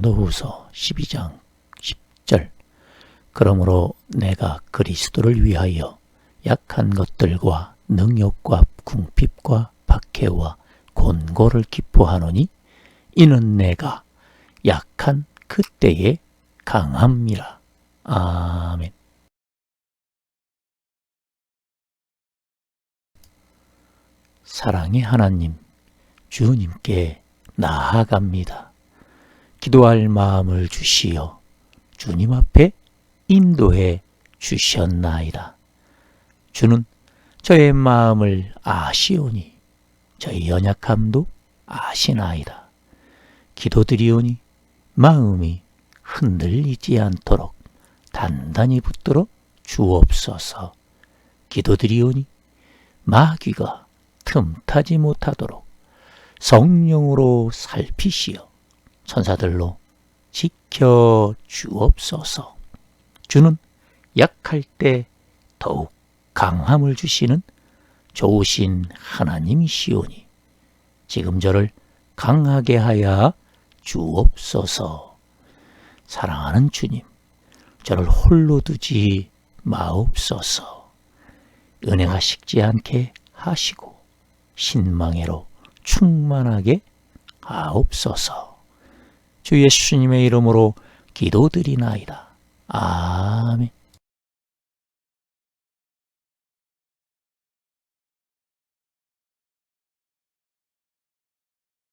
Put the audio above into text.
고린도후서 12장 10절 그러므로 내가 그리스도를 위하여 약한 것들과 능욕과 궁핍과 박해와 곤고를 기뻐하노니 이는 내가 약한 그때에 강함이라. 아멘. 사랑의 하나님, 주님께 나아갑니다. 기도할 마음을 주시어 주님 앞에 인도해 주셨나이다. 주는 저의 마음을 아시오니 저의 연약함도 아시나이다. 기도드리오니 마음이 흔들리지 않도록 단단히 붙들어 주옵소서. 기도드리오니 마귀가 틈타지 못하도록 성령으로 살피시어 천사들로 지켜 주옵소서. 주는 약할 때 더욱 강함을 주시는 좋으신 하나님이시오니 지금 저를 강하게 하여 주옵소서. 사랑하는 주님, 저를 홀로 두지 마옵소서. 은혜가 식지 않게 하시고 신망애로 충만하게 하옵소서. 주 예수님의 이름으로 기도드리나이다. 아멘.